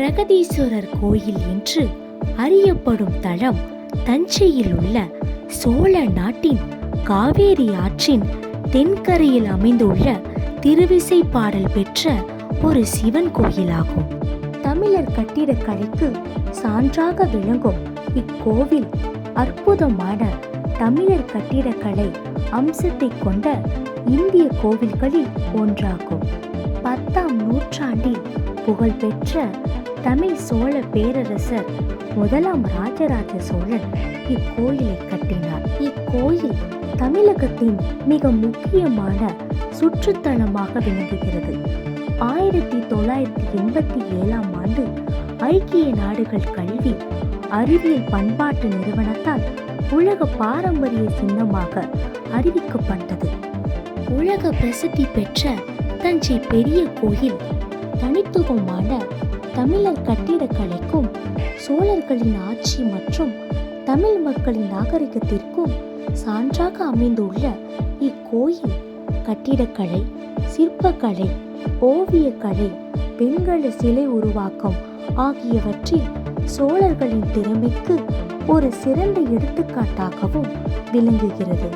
பிரகதீஸ்வரர் கோயில் என்று அறியப்படும் தலம் தஞ்சையில் உள்ள சோழ நாட்டின் காவேரி ஆற்றின் தென்கரையில் அமைந்துள்ள திருவிசைப்பாடல் பெற்ற ஒரு சிவன் கோயிலாகும். தமிழர் கட்டிடக்கலைக்கு சான்றாக விளங்கும் இக்கோவில் அற்புதமான தமிழர் கட்டிடக்கலை அம்சத்தை கொண்ட இந்திய கோவில்களில் ஒன்றாகும். பத்தாம் நூற்றாண்டில் புகழ்பெற்ற தமிழ் சோழ பேரரசர் முதலாம் ராஜராஜ சோழன் இக்கோயிலை கட்டினார். இக்கோயில் தமிழகத்தின் மிக முக்கியமான சுற்றுத்தலமாக விளங்குகிறது. ஆயிரத்தி தொள்ளாயிரத்தி எண்பத்தி ஏழாம் ஆண்டு ஐக்கிய நாடுகள் கல்வி அறிவியல் பண்பாட்டு நிறுவனத்தால் உலக பாரம்பரிய சின்னமாக அறிவிக்கப்பட்டது. உலக பிரசித்தி பெற்ற தஞ்சை பெரிய கோயில் தனித்துவமான தமிழர் கட்டிடக்கலைக்கும் சோழர்களின் ஆட்சி மற்றும் தமிழ் மக்களின் நாகரிகத்திற்கும் சான்றாக அமைந்துள்ள இக்கோயில். கட்டிடக்கலை சிற்பக்கலை ஓவியக்கலை வெண்கல சிலை உருவாக்கம் ஆகியவற்றில் சோழர்களின் திறமைக்கு ஒரு சிறந்த எடுத்துக்காட்டாகவும் விளங்குகிறது.